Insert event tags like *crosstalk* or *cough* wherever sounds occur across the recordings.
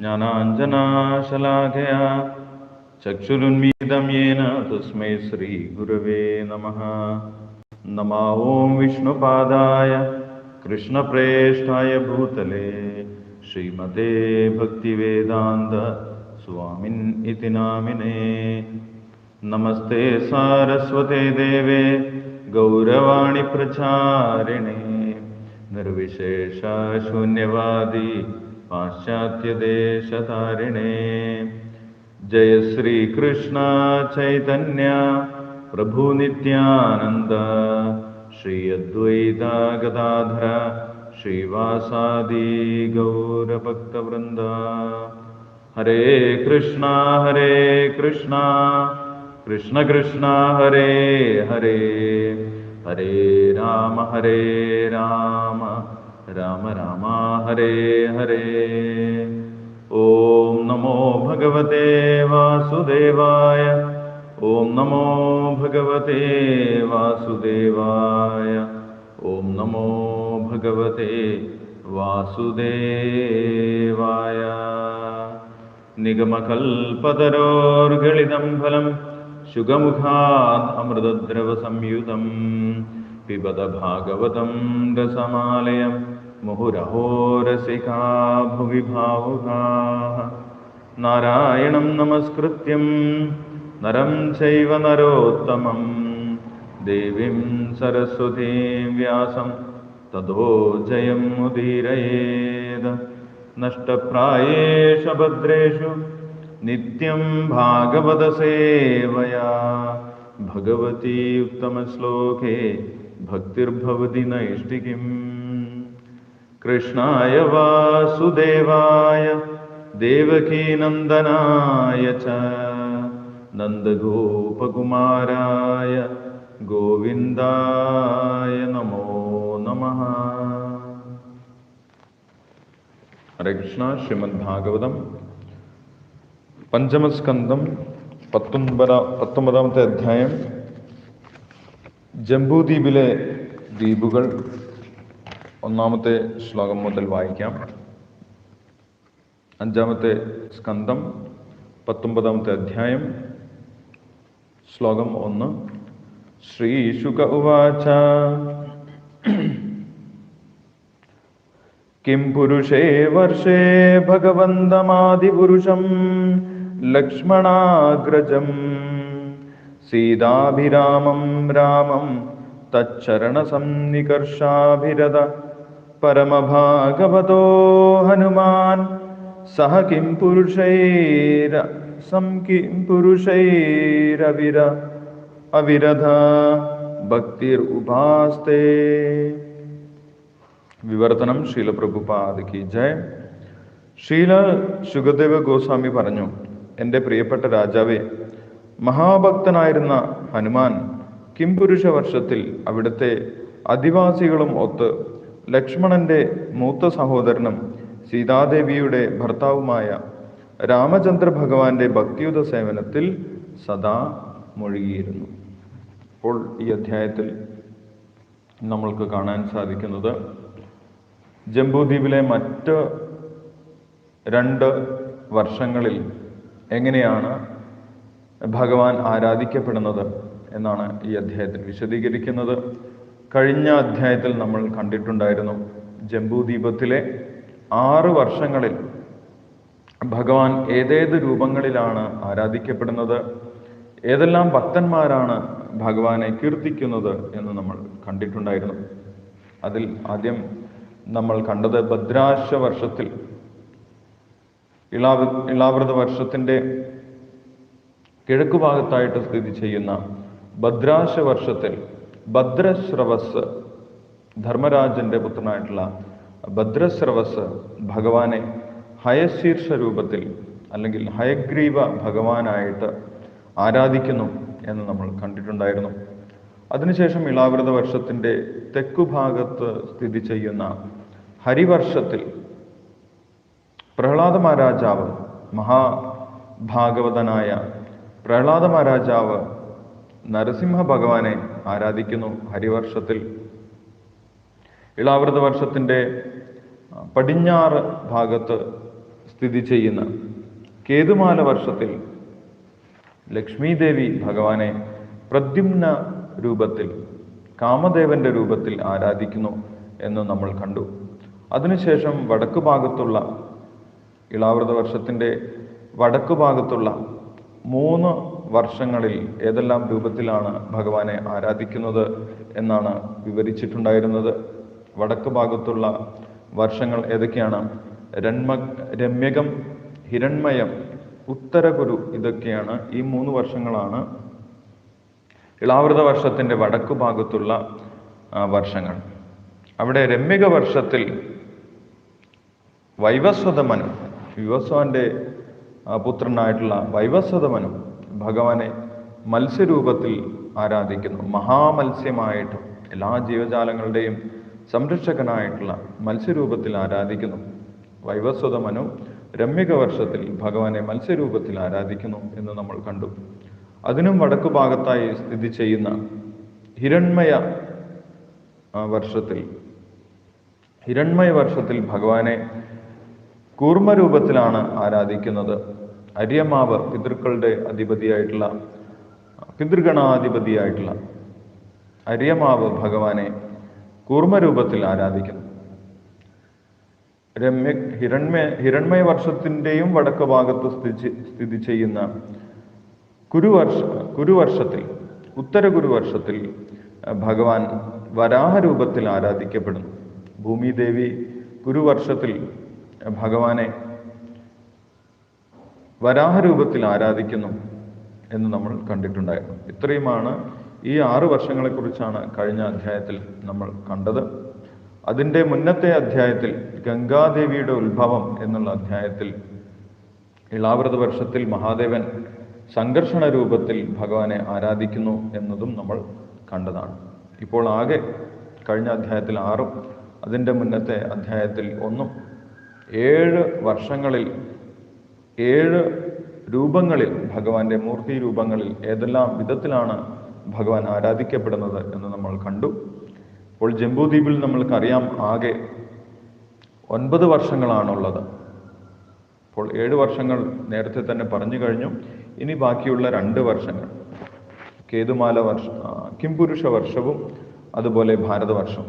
ज्ञानाञ्जनाशलाघया चक्षुरुन्मीलितं येन तस्मै श्रीगुरवे नमः। नमा ॐ विष्णुपादाय कृष्णप्रेष्ठाय भूतले श्रीमते भक्तिवेदान्त स्वामिन् इति नामिने। नमस्ते सारस्वते देवे गौरवाणि प्रचारिणे निर्विशेषशून्यवादी पाश्चात्यदेशतारिणे जय श्रीकृष्ण चैतन्य प्रभुनित्यानन्द श्री अद्वैता गदाधर श्रीवासादि गौरभक्तवृन्द हरे कृष्णा हरे कृष्णा, कृष्ण कृष्ण, हरे हरे। हरे राम हरे राम। രാമ രാമ ഹരേ ഹരേ. ഓം നമോ ഭഗവതേ വാസുദേവായ ഓം നമോ ഭഗവതേ വാസുദേവായ ഓം നമോ ഭഗവതേ വാസുദേവായ. നിഗമകൽപതരോർഗളിതം ഫലം ശുഗമുഖാത് അമൃതദ്രവ സംയുതം പിബത ഭാഗവതം രസമാലയം रसिका भुवि भावुकाः नारायणं नमस्कृत्यं नरं चैव नरोत्तमं। देवीं सरस्वतीं व्यासं ततो जयमुदीरयेद नष्टप्रायेषु भद्रेषु नित्यं भागवतसेवया। भगवती उत्तमश्लोके भक्तिर्भवति नैष्टिकीम् कृष्णाय वासुदेवाय देवकीनन्दनाय च नन्दगोपकुमाराय गोविन्दाय नमो नमः ഹരേ കൃഷ്ണ ശ്രീമദ് ഭാഗവതം പഞ്ചമസ്കന്ധം പത്തൊമ്പതാ പത്തൊമ്പതാമത്തെ അധ്യായം ജംബൂദ്വീപിലെ ദ്വീപുകൾ ഒന്നാമത്തെ ശ്ലോകം മുതൽ വായിക്കാം. അഞ്ചാമത്തെ സ്കന്ധം പത്തൊമ്പതാമത്തെ അധ്യായം ശ്ലോകം ഒന്ന്. ശ്രീശുക ഉവാച. കിം പുരുഷേ വർഷേ ഭഗവന്തമാതിപുരുഷം ലക്ഷ്മണാഗ്രജം. സീതാഭിരാമം രാമം തച്ചരണസംനികർഷാഭിരത. പരമഭാഗവതോ ഹനുമാൻ സഹ കിം പുരുഷൈര സം കിം പുരുഷൈരവിര അവിരധ ഭക്തിർ ഉപാസ്തേ വിവർത്തനം ശീലപ്രഭുപാദ് കി ജയ് ശീല ശുഖദേവ ഗോസ്വാമി പറഞ്ഞു എന്റെ പ്രിയപ്പെട്ട രാജാവേ മഹാഭക്തനായിരുന്ന ഹനുമാൻ കിംപുരുഷ വർഷത്തിൽ അവിടുത്തെ അധിവാസികളും ഒത്ത് ലക്ഷ്മണന്റെ മൂത്ത സഹോദരനും സീതാദേവിയുടെ ഭർത്താവുമായ രാമചന്ദ്ര ഭഗവാന്റെ ഭക്തിയുത സേവനത്തിൽ സദാ മുഴുകിയിരുന്നു. അപ്പോൾ ഈ അധ്യായത്തിൽ നമ്മൾക്ക് കാണാൻ സാധിക്കുന്നത് ജംബൂദ്വീപിലെ മറ്റ് രണ്ട് വർഷങ്ങളിൽ എങ്ങനെയാണ് ഭഗവാൻ ആരാധിക്കപ്പെടുന്നത് എന്നാണ് ഈ അധ്യായത്തിൽ വിശദീകരിക്കുന്നത്. കഴിഞ്ഞ അധ്യായത്തിൽ നമ്മൾ കണ്ടിട്ടുണ്ടായിരുന്നു ജംബൂദ്വീപത്തിലെ ആറ് വർഷങ്ങളിൽ ഭഗവാൻ ഏതേത് രൂപങ്ങളിലാണ് ആരാധിക്കപ്പെടുന്നത് ഏതെല്ലാം ഭക്തന്മാരാണ് ഭഗവാനെ കീർത്തിക്കുന്നത് എന്ന് നമ്മൾ കണ്ടിട്ടുണ്ടായിരുന്നു. അതിൽ ആദ്യം നമ്മൾ കണ്ടത് ഭദ്രാശ വർഷത്തിൽ ഇളാവ ഇളാവൃത വർഷത്തിന്റെ കിഴക്കു ഭാഗത്തായിട്ട് സ്ഥിതി ചെയ്യുന്ന ഭദ്രാശ വർഷത്തിൽ ഭദ്രശ്രവസ് ധർമ്മരാജന്റെ പുത്രനായിട്ടുള്ള ഭദ്രശ്രവസ് ഭഗവാനെ ഹയശീർഷ രൂപത്തിൽ അല്ലെങ്കിൽ ഹയഗ്രീവ ഭഗവാനായിട്ട് ആരാധിക്കുന്നു എന്ന് നമ്മൾ കണ്ടിട്ടുണ്ടായിരുന്നു. അതിനുശേഷം ഇളാവൃത വർഷത്തിന്റെ തെക്കുഭാഗത്ത് സ്ഥിതി ചെയ്യുന്ന ഹരിവർഷത്തിൽ പ്രഹ്ലാദ മഹാരാജാവ് മഹാഭാഗവതനായ പ്രഹ്ലാദ മഹാരാജാവ് നരസിംഹ ഭഗവാനെ ആരാധിക്കുന്നു. ഹരിവർഷത്തിൽ ഇളാവൃത വർഷത്തിന്റെ പടിഞ്ഞാറ് ഭാഗത്ത് സ്ഥിതി ചെയ്യുന്ന കേതുമാല വർഷത്തിൽ ലക്ഷ്മീദേവി ഭഗവാനെ പ്രദ്യുമ്ന രൂപത്തിൽ കാമദേവന്റെ രൂപത്തിൽ ആരാധിക്കുന്നു എന്ന് നമ്മൾ കണ്ടു. അതിനുശേഷം വടക്കു ഭാഗത്തുള്ള ഇളാവൃത വർഷത്തിന്റെ വടക്കു ഭാഗത്തുള്ള മൂന്ന് വർഷങ്ങളിൽ ഏതെല്ലാം രൂപത്തിലാണ് ഭഗവാനെ ആരാധിക്കുന്നത് എന്നാണ് വിവരിച്ചിട്ടുണ്ടായിരുന്നത്. വടക്ക് ഭാഗത്തുള്ള വർഷങ്ങൾ ഏതൊക്കെയാണ്? രൺമ രമ്യകം ഹിരൺമയം ഉത്തരകുരു ഇതൊക്കെയാണ് ഈ മൂന്ന് വർഷങ്ങളാണ് ഇളാവൃത വർഷത്തിന്റെ വടക്കു ഭാഗത്തുള്ള വർഷങ്ങൾ. അവിടെ രമ്യക വർഷത്തിൽ വൈവസ്വതമനു വിവസ്വാന്റെ പുത്രനായിട്ടുള്ള വൈവസ്വതമനു ഭഗവാനെ മത്സ്യരൂപത്തിൽ ആരാധിക്കുന്നു. മഹാമത്സ്യമായിട്ട് എല്ലാ ജീവജാലങ്ങളുടെയും സംരക്ഷകനായിട്ടുള്ള മത്സ്യരൂപത്തിൽ ആരാധിക്കുന്നു. വൈവസ്വതമനു രമ്യക വർഷത്തിൽ ഭഗവാനെ മത്സ്യരൂപത്തിൽ ആരാധിക്കുന്നു എന്ന് നമ്മൾ കണ്ടു. അതിനും വടക്കു ഭാഗത്തായി സ്ഥിതി ചെയ്യുന്ന ഹിരൺമയ വർഷത്തിൽ ഹിരൺമയ വർഷത്തിൽ ഭഗവാനെ കൂർമ്മരൂപത്തിലാണ് ആരാധിക്കുന്നത്. അര്യമാവ് പിതൃക്കളുടെ അധിപതിയായിട്ടുള്ള പിതൃഗണാധിപതിയായിട്ടുള്ള അര്യമാവ് ഭഗവാനെ കൂർമ്മരൂപത്തിൽ ആരാധിക്കുന്നു. രമ്യ ഹിരൺമയ ഹിരൺമയ വർഷത്തിന്റെയും വടക്ക് ഭാഗത്ത് സ്ഥിതി സ്ഥിതി ചെയ്യുന്ന കുരുവർഷ കുരുവർഷത്തിൽ ഉത്തര കുരുവർഷത്തിൽ ഭഗവാൻ വരാഹ രൂപത്തിൽ ആരാധിക്കപ്പെടുന്നു. ഭൂമിദേവി കുരുവർഷത്തിൽ ഭഗവാനെ വരാഹ രൂപത്തിൽ ആരാധിക്കുന്നു എന്ന് നമ്മൾ കണ്ടിട്ടുണ്ടായിരുന്നു. ഇത്രയുമാണ് ഈ ആറ് വർഷങ്ങളെക്കുറിച്ചാണ് കഴിഞ്ഞ അധ്യായത്തിൽ നമ്മൾ കണ്ടത്. അതിന്റെ മുന്നത്തെ അധ്യായത്തിൽ ഗംഗാദേവിയുടെ ഉത്ഭവം എന്നുള്ള അധ്യായത്തിൽ ഇളാവൃത വർഷത്തിൽ മഹാദേവൻ സംഘർഷണ രൂപത്തിൽ ഭഗവാനെ ആരാധിക്കുന്നു എന്നതും നമ്മൾ കണ്ടതാണ്. ഇപ്പോൾ ആകെ കഴിഞ്ഞ അധ്യായത്തിൽ ആറും അതിന്റെ മുന്നത്തെ അധ്യായത്തിൽ ഒന്നും. ഏഴ് വർഷങ്ങളിൽ ഏഴ് രൂപങ്ങളിൽ ഭഗവാന്റെ മൂർത്തി രൂപങ്ങളിൽ ഏതെല്ലാം വിധത്തിലാണ് ഭഗവാൻ ആരാധിക്കപ്പെടുന്നത് എന്ന് നമ്മൾ കണ്ടു. ഇപ്പോൾ ജംബൂദ്വീപിൽ നമ്മൾക്കറിയാം ആകെ ഒൻപത് വർഷങ്ങളാണുള്ളത്. അപ്പോൾ ഏഴ് വർഷങ്ങൾ നേരത്തെ തന്നെ പറഞ്ഞു കഴിഞ്ഞു. ഇനി ബാക്കിയുള്ള രണ്ട് വർഷങ്ങൾ. കേതുമാല വർഷ കിംപുരുഷ വർഷവും അതുപോലെ ഭാരതവർഷവും.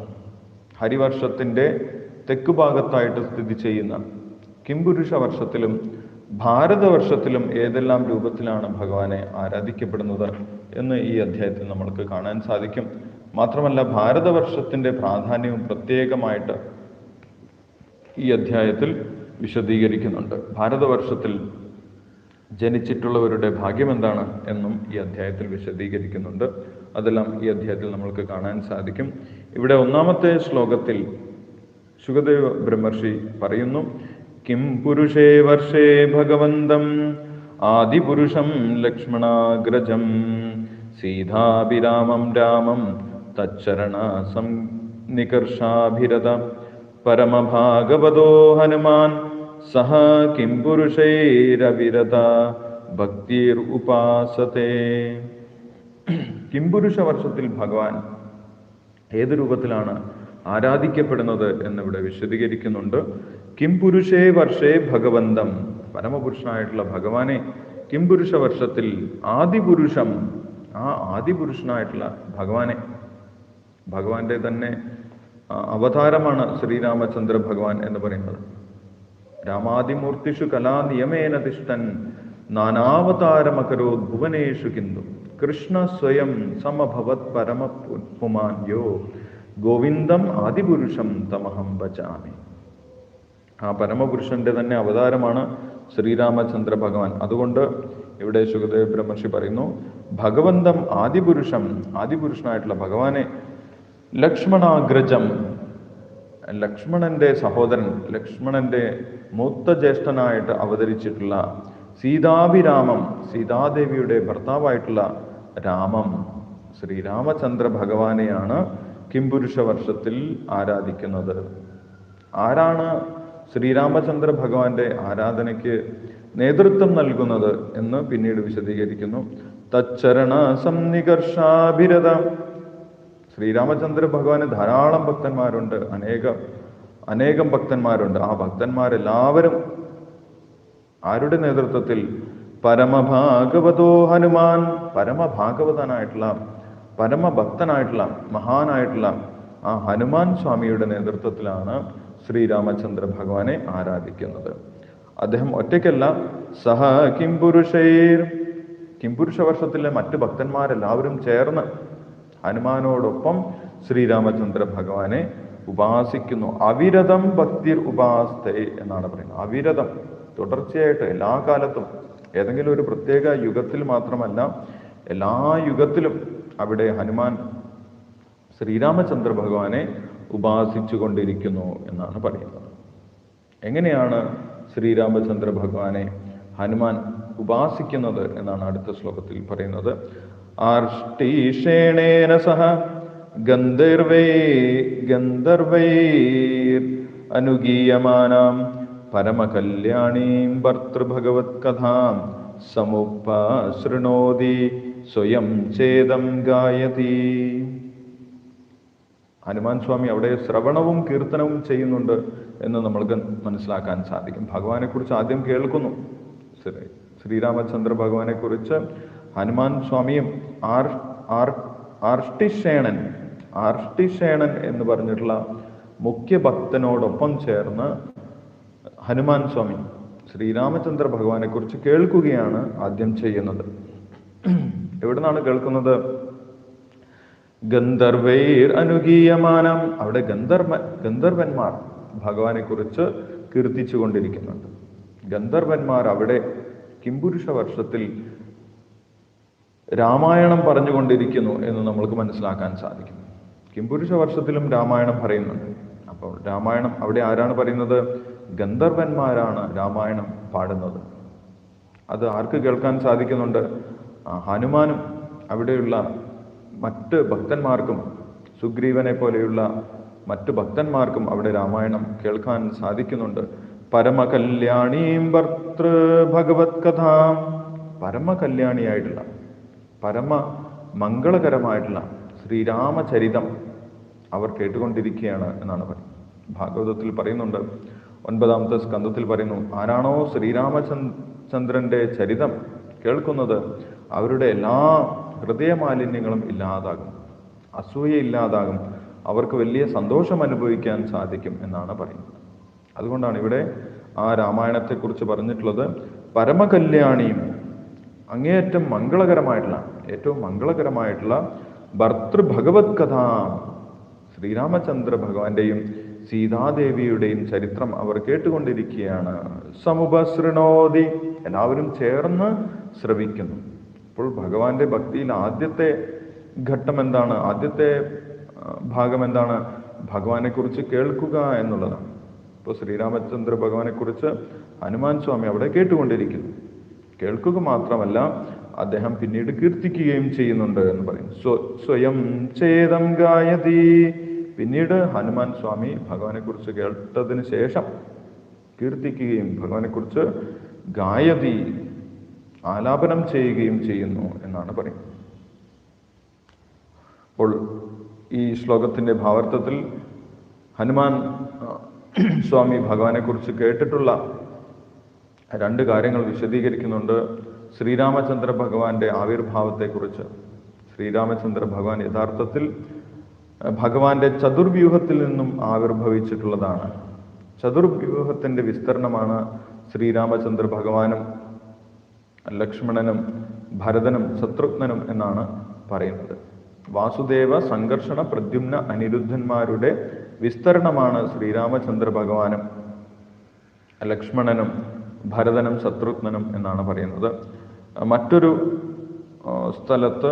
ഹരിവർഷത്തിന്റെ തെക്ക് ഭാഗത്തായിട്ട് സ്ഥിതി ചെയ്യുന്ന കിംപുരുഷ വർഷത്തിലും ഭാരതവർഷത്തിലും ഏതെല്ലാം രൂപത്തിലാണ് ഭഗവാനെ ആരാധിക്കപ്പെടുന്നത് എന്ന് ഈ അധ്യായത്തിൽ നമ്മൾക്ക് കാണാൻ സാധിക്കും. മാത്രമല്ല ഭാരതവർഷത്തിന്റെ പ്രാധാന്യവും പ്രത്യേകമായിട്ട് ഈ അധ്യായത്തിൽ വിശദീകരിക്കുന്നുണ്ട്. ഭാരതവർഷത്തിൽ ജനിച്ചിട്ടുള്ളവരുടെ ഭാഗ്യം എന്താണ് എന്നും ഈ അധ്യായത്തിൽ വിശദീകരിക്കുന്നുണ്ട്. അതെല്ലാം ഈ അധ്യായത്തിൽ നമ്മൾക്ക് കാണാൻ സാധിക്കും. ഇവിടെ ഒന്നാമത്തെ ശ്ലോകത്തിൽ സുഖദേവ ബ്രഹ്മർഷി പറയുന്നു കിം പുരുഷേ വർഷേ ഭഗവന്തം ആദിപുരുഷം ലക്ഷ്മണാഗ്രജം സീതാഭിരാമം രാമം തച്ചരണ സംനികർഷാഭിരത പരമഭാഗവതോ ഹനുമാൻ സഹ കിം പുരുഷൈരവിരത ഭക്തിർ ഉപാസത്തെ കിംപുരുഷ വർഷത്തിൽ ഭഗവാൻ ഏത് രൂപത്തിലാണ് ആരാധിക്കപ്പെടുന്നത് എന്നിവിടെ വിശദീകരിക്കുന്നുണ്ട്. കിംപുരുഷേ വർഷേ ഭഗവന്തം. പരമപുരുഷനായിട്ടുള്ള ഭഗവാനെ കിംപുരുഷ വർഷത്തിൽ ആദിപുരുഷം ആ ആദിപുരുഷനായിട്ടുള്ള ഭഗവാനെ. ഭഗവാന്റെ തന്നെ അവതാരമാണ് ശ്രീരാമചന്ദ്ര ഭഗവാൻ എന്ന് പറയുന്നത്. രാമാദിമൂർത്തിഷു കലാനിയമേന തിഷ്ടൻ നാനാവതാരമകരോ ഭുവനേഷു കിന്തു. കൃഷ്ണ സ്വയം സമഭവത് പരമ പുമാൻ യോ. ഗോവിന്ദം ആദിപുരുഷം തമഹം ഭജാമി. ആ പരമപുരുഷന്റെ തന്നെ അവതാരമാണ് ശ്രീരാമചന്ദ്ര ഭഗവാൻ. അതുകൊണ്ട് ഇവിടെ സുഖദേവ് ബ്രഹ്മർഷി പറയുന്നു ഭഗവന്തം ആദിപുരുഷം ആദിപുരുഷനായിട്ടുള്ള ഭഗവാനെ ലക്ഷ്മണാഗ്രജം. ലക്ഷ്മണന്റെ സഹോദരൻ ലക്ഷ്മണന്റെ മൂത്ത ജ്യേഷ്ഠനായിട്ട് അവതരിച്ചിട്ടുള്ള സീതാഭിരാമം സീതാദേവിയുടെ ഭർത്താവായിട്ടുള്ള രാമം ശ്രീരാമചന്ദ്ര ഭഗവാനെയാണ് കിംപുരുഷ വർഷത്തിൽ ആരാധിക്കുന്നത്. ആരാണ് ശ്രീരാമചന്ദ്ര ഭഗവാന്റെ ആരാധനയ്ക്ക് നേതൃത്വം നൽകുന്നത് എന്ന് പിന്നീട് വിശദീകരിക്കുന്നു. തച്ചരണ സംനികർഷാഭിരത. ശ്രീരാമചന്ദ്ര ഭഗവാന് ധാരാളം ഭക്തന്മാരുണ്ട്. അനേകം അനേകം ഭക്തന്മാരുണ്ട്. ആ ഭക്തന്മാരെല്ലാവരും ആരുടെ നേതൃത്വത്തിൽ? പരമഭാഗവതോ ഹനുമാൻ. പരമഭാഗവതനായിട്ടുള്ള പരമഭക്തനായിട്ടുള്ള മഹാനായിട്ടുള്ള ആ ഹനുമാൻ സ്വാമിയുടെ നേതൃത്വത്തിലാണ് ശ്രീരാമചന്ദ്ര ഭഗവാനെ ആരാധിക്കുന്നത്. അദ്ദേഹം ഒറ്റയ്ക്കല്ല സഹ കിംപുരുഷൈർ കിംപുരുഷ വർഷത്തിലെ മറ്റു ഭക്തന്മാരെല്ലാവരും ചേർന്ന് ഹനുമാനോടൊപ്പം ശ്രീരാമചന്ദ്ര ഭഗവാനെ ഉപാസിക്കുന്നു. അവിരതം ഭക്തിർ ഉപാസ്തേ എന്നാണ് പറയുന്നത്. അവിരതം തുടർച്ചയായിട്ട് എല്ലാ കാലത്തും ഏതെങ്കിലും ഒരു പ്രത്യേക യുഗത്തിൽ മാത്രമല്ല എല്ലാ യുഗത്തിലും അവിടെ ഹനുമാൻ ശ്രീരാമചന്ദ്ര ഭഗവാനെ ഉപാസിച്ചു കൊണ്ടിരിക്കുന്നു എന്നാണ് പറയുന്നത്. എങ്ങനെയാണ് ശ്രീരാമചന്ദ്ര ഭഗവാനെ ഹനുമാൻ ഉപാസിക്കുന്നത് എന്നാണ് അടുത്ത ശ്ലോകത്തിൽ പറയുന്നത്. ആർഷ്ടീഷേണേന സഹ ഗന്ധർവൈ ഗന്ധർവൈർ അനുഗീയമാനാം പരമകല്യാണീം ഭർത്തൃഭഗവത് കഥാം സമുപശൃണോതി സ്വയം ചേതം ഗായതി. ഹനുമാൻ സ്വാമി അവിടെ ശ്രവണവും കീർത്തനവും ചെയ്യുന്നുണ്ട് എന്ന് നമ്മൾക്ക് മനസ്സിലാക്കാൻ സാധിക്കും. ഭഗവാനെക്കുറിച്ച് ആദ്യം കേൾക്കുന്നു. ശരി ശ്രീരാമചന്ദ്ര ഭഗവാനെക്കുറിച്ച് ഹനുമാൻ സ്വാമിയും ആർ ആർ ആർഷ്ടിഷേണൻ ആർഷ്ടിഷേണൻ എന്ന് പറഞ്ഞിട്ടുള്ള മുഖ്യ ഭക്തനോടൊപ്പം ചേർന്ന് ഹനുമാൻ സ്വാമി ശ്രീരാമചന്ദ്ര ഭഗവാനെക്കുറിച്ച് കേൾക്കുകയാണ് ആദ്യം ചെയ്യുന്നത്. എവിടുന്നാണ് കേൾക്കുന്നത്? ഗന്ധർവൈർ അനുഗീയമാനം അവിടെ ഗന്ധർവ ഗന്ധർവന്മാർ ഭഗവാനെ കുറിച്ച് കീർത്തിച്ചു കൊണ്ടിരിക്കുന്നുണ്ട്. ഗന്ധർവന്മാർ അവിടെ കിംപുരുഷ വർഷത്തിൽ രാമായണം പറഞ്ഞുകൊണ്ടിരിക്കുന്നു എന്ന് നമ്മൾക്ക് മനസ്സിലാക്കാൻ സാധിക്കും കിംപുരുഷ വർഷത്തിലും രാമായണം പറയുന്നുണ്ട്. അപ്പോൾ രാമായണം അവിടെ ആരാണ് പറയുന്നത്? ഗന്ധർവന്മാരാണ് രാമായണം പാടുന്നത്. അത് ആർക്ക് കേൾക്കാൻ സാധിക്കുന്നുണ്ട്? ഹനുമാനും അവിടെയുള്ള മറ്റ് ഭക്തന്മാർക്കും സുഗ്രീവനെ പോലെയുള്ള മറ്റു ഭക്തന്മാർക്കും അവിടെ രാമായണം കേൾക്കാൻ സാധിക്കുന്നുണ്ട്. പരമകല്യാണീം ഭർത്തൃ ഭഗവത് കഥാം. പരമകല്യാണിയായിട്ടുള്ള പരമ മംഗളകരമായിട്ടുള്ള ശ്രീരാമചരിതം അവർ കേട്ടുകൊണ്ടിരിക്കുകയാണ് എന്നാണ് പറയുന്നത് ഭാഗവതത്തിൽ പറയുന്നുണ്ട്. ഒൻപതാമത്തെ സ്കന്ധത്തിൽ പറയുന്നു ആരാണോ ശ്രീരാമചന്ദ്രന്റെ ചരിതം കേൾക്കുന്നത് അവരുടെ എല്ലാ ഹൃദയമാലിന്യങ്ങളും ഇല്ലാതാകും. അസൂയ ഇല്ലാതാകും. അവർക്ക് വലിയ സന്തോഷം അനുഭവിക്കാൻ സാധിക്കും എന്നാണ് പറയുന്നത്. അതുകൊണ്ടാണ് ഇവിടെ ആ രാമായണത്തെക്കുറിച്ച് പറഞ്ഞിട്ടുള്ളത് പരമകല്യാണിയും അങ്ങേയറ്റം മംഗളകരമായിട്ടുള്ള ഏറ്റവും മംഗളകരമായിട്ടുള്ള ഭർത്തൃഭഗവത് കഥ ശ്രീരാമചന്ദ്ര ഭഗവാന്റെയും സീതാദേവിയുടെയും ചരിത്രം അവർ കേട്ടുകൊണ്ടിരിക്കുകയാണ്. സമുപസൃണോതി. എല്ലാവരും ചേർന്ന് ശ്രവിക്കുന്നു. അപ്പോൾ ഭഗവാന്റെ ഭക്തിയിൽ ആദ്യത്തെ ഘട്ടം എന്താണ്? ആദ്യത്തെ ഭാഗം എന്താണ്? ഭഗവാനെ കുറിച്ച് കേൾക്കുക എന്നുള്ളതാണ്. ഇപ്പോൾ ശ്രീരാമചന്ദ്ര ഭഗവാനെ കുറിച്ച് ഹനുമാൻ സ്വാമി അവിടെ കേട്ടുകൊണ്ടിരിക്കുന്നു. കേൾക്കുക മാത്രമല്ല അദ്ദേഹം പിന്നീട് കീർത്തിക്കുകയും ചെയ്യുന്നുണ്ട് എന്ന് പറയും സ്വ- സ്വയം ചേതം ഗായതി. പിന്നീട് ഹനുമാൻ സ്വാമി ഭഗവാനെ കുറിച്ച് കേട്ടതിന് ശേഷം കീർത്തിക്കുകയും ഭഗവാനെ കുറിച്ച് ഗായതി ആലാപനം ചെയ്യുകയും ചെയ്യുന്നു എന്നാണ് പറയുന്നത്. അപ്പോൾ ഈ ശ്ലോകത്തിന്റെ ഭാവർത്ഥത്തിൽ ഹനുമാൻ സ്വാമി ഭഗവാനെക്കുറിച്ച് കേട്ടിട്ടുള്ള രണ്ട് കാര്യങ്ങൾ വിശദീകരിക്കുന്നുണ്ട്. ശ്രീരാമചന്ദ്ര ഭഗവാന്റെ ആവിർഭാവത്തെക്കുറിച്ച് ശ്രീരാമചന്ദ്ര ഭഗവാൻ യഥാർത്ഥത്തിൽ ഭഗവാന്റെ ചതുർവ്യൂഹത്തിൽ നിന്നും ആവിർഭവിച്ചിട്ടുള്ളതാണ്. ചതുർവ്യൂഹത്തിന്റെ വിസ്തരണമാണ് ശ്രീരാമചന്ദ്ര ഭഗവാനും ലക്ഷ്മണനും ഭരതനും ശത്രുഘ്നനും എന്നാണ് പറയുന്നത്. വാസുദേവ സംഘർഷണ പ്രദ്യുമ്ന അനിരുദ്ധന്മാരുടെ വിസ്തരണമാണ് ശ്രീരാമചന്ദ്ര ഭഗവാനും ലക്ഷ്മണനും ഭരതനും ശത്രുഘ്നനും എന്നാണ് പറയുന്നത്. മറ്റൊരു സ്ഥലത്ത്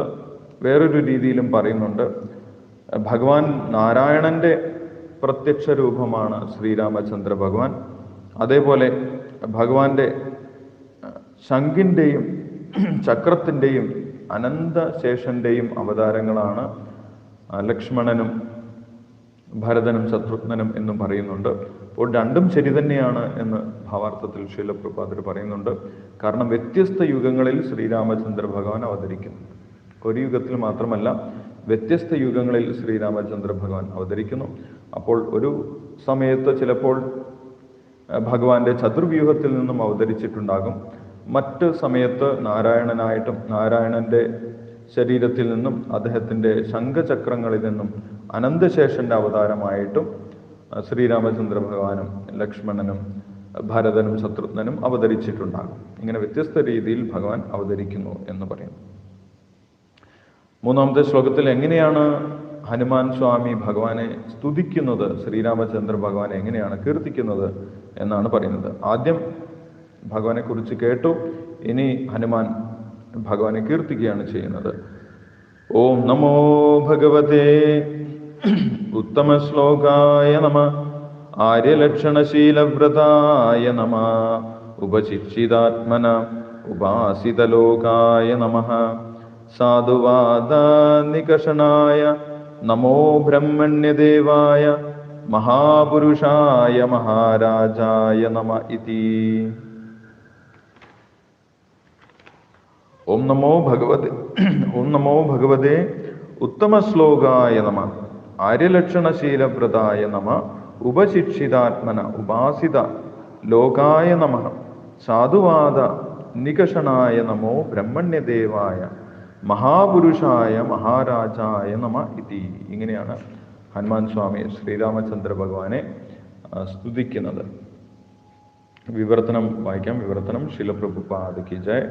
വേറൊരു രീതിയിലും പറയുന്നുണ്ട്. ഭഗവാൻ നാരായണന്റെ പ്രത്യക്ഷ രൂപമാണ് ശ്രീരാമചന്ദ്ര ഭഗവാൻ. അതേപോലെ ഭഗവാന്റെ ശംഖിന്റെയും ചക്രത്തിന്റെയും അനന്തശേഷന്റെയും അവതാരങ്ങളാണ് ലക്ഷ്മണനും ഭരതനും ശത്രുഘ്നനും എന്നും പറയുന്നുണ്ട്. അപ്പോൾ രണ്ടും ശരി തന്നെയാണ് എന്ന് ഭാവാർത്ഥത്തിൽ ശീലപ്രഭാതർ പറയുന്നുണ്ട്. കാരണം വ്യത്യസ്ത യുഗങ്ങളിൽ ശ്രീരാമചന്ദ്ര ഭഗവാൻ അവതരിക്കുന്നു. ഒരു യുഗത്തിൽ മാത്രമല്ല വ്യത്യസ്ത യുഗങ്ങളിൽ ശ്രീരാമചന്ദ്ര ഭഗവാൻ അവതരിക്കുന്നു. അപ്പോൾ ഒരു സമയത്ത് ചിലപ്പോൾ ഭഗവാന്റെ ചതുർവ്യൂഹത്തിൽ നിന്നും അവതരിച്ചിട്ടുണ്ടാകും. മറ്റ് സമയത്ത് നാരായണനായിട്ടും നാരായണന്റെ ശരീരത്തിൽ നിന്നും അദ്ദേഹത്തിന്റെ ശംഖചക്രങ്ങളിൽ നിന്നും അനന്തശേഷന്റെ അവതാരമായിട്ടും ശ്രീരാമചന്ദ്ര ഭഗവാനും ലക്ഷ്മണനും ഭരതനും ശത്രുഘ്നനും അവതരിച്ചിട്ടുണ്ടാകും. ഇങ്ങനെ വ്യത്യസ്ത രീതിയിൽ ഭഗവാൻ അവതരിക്കുന്നു എന്ന് പറയുന്നു. മൂന്നാമത്തെ ശ്ലോകത്തിൽ എങ്ങനെയാണ് ഹനുമാൻ സ്വാമി ഭഗവാനെ സ്തുതിക്കുന്നത് ശ്രീരാമചന്ദ്ര ഭഗവാനെ എങ്ങനെയാണ് കീർത്തിക്കുന്നത് എന്നാണ് പറയുന്നത്. ആദ്യം ഭഗവാനെ കുറിച്ച് കേട്ടു. ഇനി ഹനുമാൻ ഭഗവാനെ കീർത്തിക്കുകയാണ് ചെയ്യുന്നത്. ഓം നമോ ഭഗവതേ. ഉത്തമ ശ്ലോകായ നമ. ആര്യലക്ഷണശീലവ്രതായ നമ. ഉപശിക്ഷിതാത്മന ഉപാസിതലോകായ നമ. സാധുവാദനികഷണായ നമോ ബ്രഹ്മണ്യദേവായ മഹാപുരുഷായ മഹാരാജായ നമ ഇതി. ഓം നമോ ഭഗവത് *clears throat* ഓം നമോ ഭഗവതേ ഉത്തമ ശ്ലോകായ നമ ആര്യലക്ഷണശീലപ്രദായ നമ ഉപശിക്ഷിതാത്മന ഉപാസിത ലോകായ നമ സാധുവാദ നികഷണായ നമോ ബ്രഹ്മണ്യദേവായ മഹാപുരുഷായ മഹാരാജായ നമ ഇതി. ഇങ്ങനെയാണ് ഹനുമാൻ സ്വാമി ശ്രീരാമചന്ദ്ര ഭഗവാനെ സ്തുതിക്കുന്നത്. വിവർത്തനം വായിക്കാം. വിവർത്തനം ശിലപ്രഭുപാദയ്ക്ക് ജയ.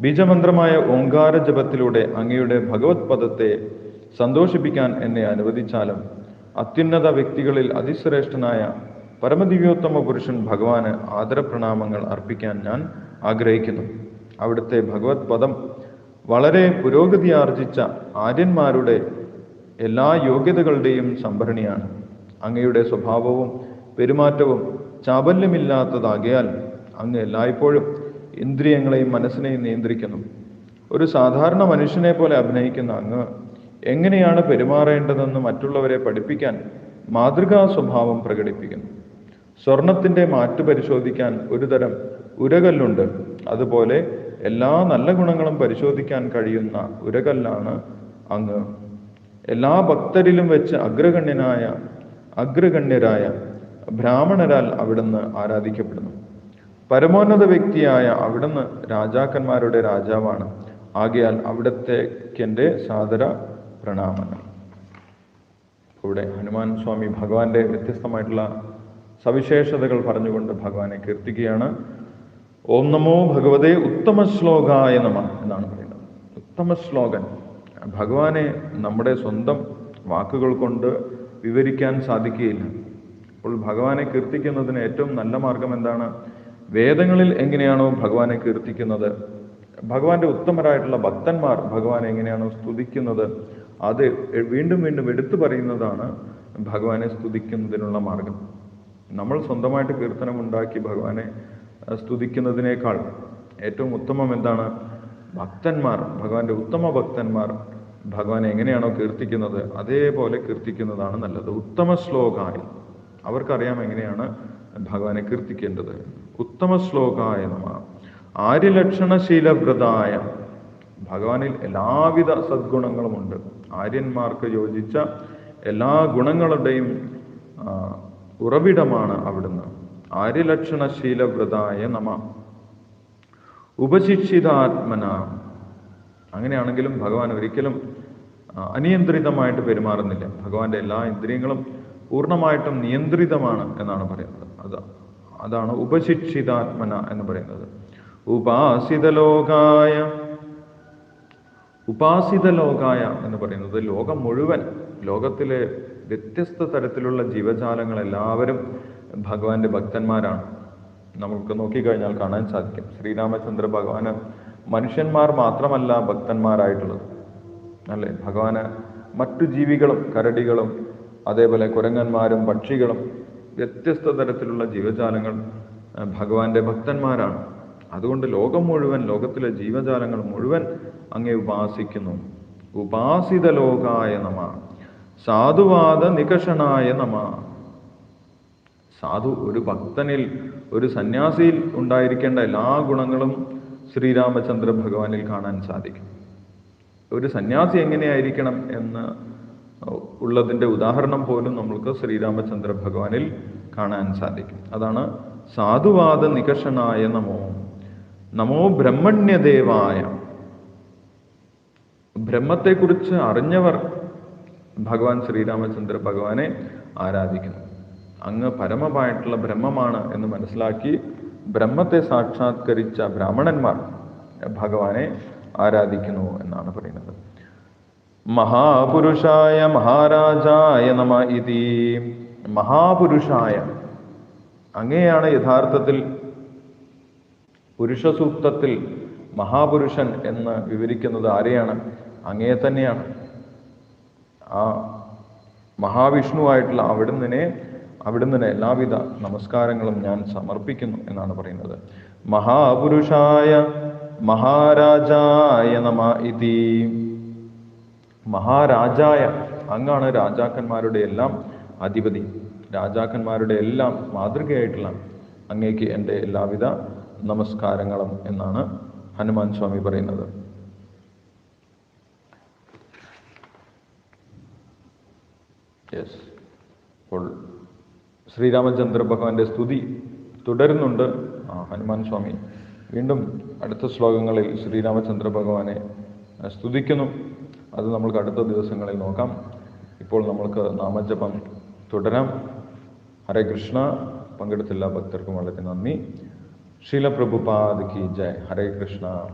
ബീജമന്ത്രമായ ഓങ്കാര ജപത്തിലൂടെ അങ്ങയുടെ ഭഗവത് പദത്തെ സന്തോഷിപ്പിക്കാൻ എന്നെ അനുവദിച്ചാലും അത്യുന്നത വ്യക്തികളിൽ അതിശ്രേഷ്ഠനായ പരമദിവ്യോത്തമ പുരുഷൻ ഭഗവാന് ആദരപ്രണാമങ്ങൾ അർപ്പിക്കാൻ ഞാൻ ആഗ്രഹിക്കുന്നു. അവിടുത്തെ ഭഗവത് പദം വളരെ പുരോഗതി ആർജിച്ച ആര്യന്മാരുടെ എല്ലാ യോഗ്യതകളുടെയും സംഭരണിയാണ്. അങ്ങയുടെ സ്വഭാവവും പെരുമാറ്റവും ചാബല്യമില്ലാത്തതാകയാൽ അങ്ങ് എല്ലായ്പ്പോഴും ഇന്ദ്രിയങ്ങളെയും മനസ്സിനെയും നിയന്ത്രിക്കുന്നു. ഒരു സാധാരണ മനുഷ്യനെ പോലെ അഭിനയിക്കുന്ന അങ്ങ് എങ്ങനെയാണ് പെരുമാറേണ്ടതെന്ന് മറ്റുള്ളവരെ പഠിപ്പിക്കാൻ മാതൃകാ സ്വഭാവം പ്രകടിപ്പിക്കുന്നു. സ്വർണത്തിന്റെ മാറ്റു പരിശോധിക്കാൻ ഒരുതരം ഉരകല്ലുണ്ട്. അതുപോലെ എല്ലാ നല്ല ഗുണങ്ങളും പരിശോധിക്കാൻ കഴിയുന്ന ഉരകല്ലാണ് അങ്ങ്. എല്ലാ ഭക്തരിലും വെച്ച് അഗ്രഗണ്യനായ അഗ്രഗണ്യരായ ബ്രാഹ്മണരാൽ അവിടുന്ന് ആരാധിക്കപ്പെടുന്നു. പരമോന്നത വ്യക്തിയായ അവിടുന്ന് രാജാക്കന്മാരുടെ രാജാവാണ്. ആകയാൽ അവിടത്തേക്കെന്റെ സാദര പ്രണാമങ്ങൾ ഇവിടെ ഹനുമാൻ സ്വാമി ഭഗവാന്റെ വ്യത്യസ്തമായിട്ടുള്ള സവിശേഷതകൾ പറഞ്ഞുകൊണ്ട് ഭഗവാനെ കീർത്തിക്കുകയാണ്. ഓം നമോ ഭഗവതേ ഉത്തമ ശ്ലോകായ നമ എന്നാണ് പറയുന്നത്. ഉത്തമ ശ്ലോകൻ. ഭഗവാനെ നമ്മുടെ സ്വന്തം വാക്കുകൾ കൊണ്ട് വിവരിക്കാൻ സാധിക്കുകയില്ല. അപ്പോൾ ഭഗവാനെ കീർത്തിക്കുന്നതിന് ഏറ്റവും നല്ല മാർഗം എന്താണ്? വേദങ്ങളിൽ എങ്ങനെയാണോ ഭഗവാനെ കീർത്തിക്കുന്നത് ഭഗവാന്റെ ഉത്തമരായിട്ടുള്ള ഭക്തന്മാർ ഭഗവാനെ എങ്ങനെയാണോ സ്തുതിക്കുന്നത് അത് വീണ്ടും വീണ്ടും എടുത്തു പറയുന്നതാണ് ഭഗവാനെ സ്തുതിക്കുന്നതിനുള്ള മാർഗം. നമ്മൾ സ്വന്തമായിട്ട് കീർത്തനം ഉണ്ടാക്കി ഭഗവാനെ സ്തുതിക്കുന്നതിനേക്കാൾ ഏറ്റവും ഉത്തമം എന്താണ്? ഭക്തന്മാർ ഭഗവാന്റെ ഉത്തമ ഭക്തന്മാർ ഭഗവാനെ എങ്ങനെയാണോ കീർത്തിക്കുന്നത് അതേപോലെ കീർത്തിക്കുന്നതാണ് നല്ലത്. ഉത്തമ ശ്ലോകായി അവർക്കറിയാം എങ്ങനെയാണ് ഭഗവാനെ കീർത്തിക്കേണ്ടത്. ഉത്തമ ശ്ലോകായ നമ ആര്യലക്ഷണശീലവ്രതായ. ഭഗവാനിൽ എല്ലാവിധ സദ്ഗുണങ്ങളുമുണ്ട്. ആര്യന്മാർക്ക് യോജിച്ച എല്ലാ ഗുണങ്ങളുടെയും ഉറവിടമാണ് അവിടുന്ന്. ആര്യലക്ഷണശീലവ്രതായ നമ. ഉപശിക്ഷിതാത്മന. അങ്ങനെയാണെങ്കിലും ഭഗവാൻ ഒരിക്കലും അനിയന്ത്രിതമായിട്ട് പെരുമാറുന്നില്ല. ഭഗവാന്റെ എല്ലാ ഇന്ദ്രിയങ്ങളും പൂർണമായിട്ടും നിയന്ത്രിതമാണ് എന്നാണ് പറയുന്നത്. അത് അതാണ് ഉപശിക്ഷിതാത്മന എന്ന് പറയുന്നത്. ഉപാസിത ലോകായ ഉപാസിത ലോകായ എന്ന് പറയുന്നത് ലോകം മുഴുവൻ ലോകത്തിലെ വ്യത്യസ്ത തരത്തിലുള്ള ജീവജാലങ്ങൾ എല്ലാവരും ഭഗവാന്റെ ഭക്തന്മാരാണ്. നമുക്ക് നോക്കിക്കഴിഞ്ഞാൽ കാണാൻ സാധിക്കും. ശ്രീരാമചന്ദ്ര ഭഗവാന് മനുഷ്യന്മാർ മാത്രമല്ല ഭക്തന്മാരായിട്ടുള്ളത്. അല്ലേ? ഭഗവാന് മറ്റു ജീവികളും കരടികളും അതേപോലെ കുരങ്ങന്മാരും പക്ഷികളും വ്യത്യസ്ത തരത്തിലുള്ള ജീവജാലങ്ങൾ ഭഗവാന്റെ ഭക്തന്മാരാണ്. അതുകൊണ്ട് ലോകം മുഴുവൻ ലോകത്തിലെ ജീവജാലങ്ങൾ മുഴുവൻ അങ്ങേ ഉപാസിക്കുന്നു. ഉപാസിത ലോകായ നമ. സാധുവാദ നികഷണായ നമ. സാധു ഒരു ഭക്തനിൽ ഒരു സന്യാസിയിൽ ഉണ്ടായിരിക്കേണ്ട എല്ലാ ഗുണങ്ങളും ശ്രീരാമചന്ദ്ര ഭഗവാനിൽ കാണാൻ സാധിക്കും. ഒരു സന്യാസി എങ്ങനെയായിരിക്കണം എന്ന് ഉള്ളതിന്റെ ഉദാഹരണം പോലും നമ്മൾക്ക് ശ്രീരാമചന്ദ്ര ഭഗവാനിൽ കാണാൻ സാധിക്കും. അതാണ് സാധുവാദ നികഷനായ നമോ നമോ ബ്രഹ്മണ്യദേവായ ബ്രഹ്മത്തെക്കുറിച്ച് അറിഞ്ഞവർ ഭഗവാൻ ശ്രീരാമചന്ദ്ര ഭഗവാനെ ആരാധിക്കുന്നു. അങ്ങ് പരമമായിട്ടുള്ള ബ്രഹ്മമാണ് എന്ന് മനസ്സിലാക്കി ബ്രഹ്മത്തെ സാക്ഷാത്കരിച്ച ബ്രാഹ്മണന്മാർ ഭഗവാനെ ആരാധിക്കുന്നു എന്നാണ് പറയുന്നത്. മഹാപുരുഷായ മഹാരാജായ നമ ഇതി. മഹാപുരുഷായ. അങ്ങനെയാണ് യഥാർത്ഥത്തിൽ പുരുഷസൂക്തത്തിൽ മഹാപുരുഷൻ എന്ന് വിവരിക്കുന്നത് ആരെയാണ്? അങ്ങേ തന്നെയാണ്. ആ മഹാവിഷ്ണുവായിട്ടുള്ള അവിടുന്നിനെ അവിടുന്ന് എല്ലാവിധ നമസ്കാരങ്ങളും ഞാൻ സമർപ്പിക്കുന്നു എന്നാണ് പറയുന്നത്. മഹാപുരുഷായ മഹാരാജായ നമ ഇതി. മഹാരാജായ അങ്ങാണ് രാജാക്കന്മാരുടെ എല്ലാം അധിപതി. രാജാക്കന്മാരുടെ എല്ലാം മാതൃകയായിട്ടുള്ള അങ്ങേക്ക് എന്റെ എല്ലാവിധ നമസ്കാരങ്ങളും എന്നാണ് ഹനുമാൻ സ്വാമി പറയുന്നത്. യെസ് അപ്പോൾ ശ്രീരാമചന്ദ്ര ഭഗവാന്റെ സ്തുതി തുടരുന്നുണ്ട്. ആ, ഹനുമാൻ സ്വാമി വീണ്ടും അടുത്ത ശ്ലോകങ്ങളിൽ ശ്രീരാമചന്ദ്ര ഭഗവാനെ സ്തുതിക്കുന്നു. അത് നമ്മൾക്ക് അടുത്ത ദിവസങ്ങളിൽ നോക്കാം. ഇപ്പോൾ നമ്മൾക്ക് നാമജപം തുടരാം. ഹരേ കൃഷ്ണ. പങ്കെടുത്ത എല്ലാ ഭക്തർക്കും വളരെ നന്ദി. ശീലപ്രഭുപാദ് കി ജയ്. ഹരേ കൃഷ്ണ.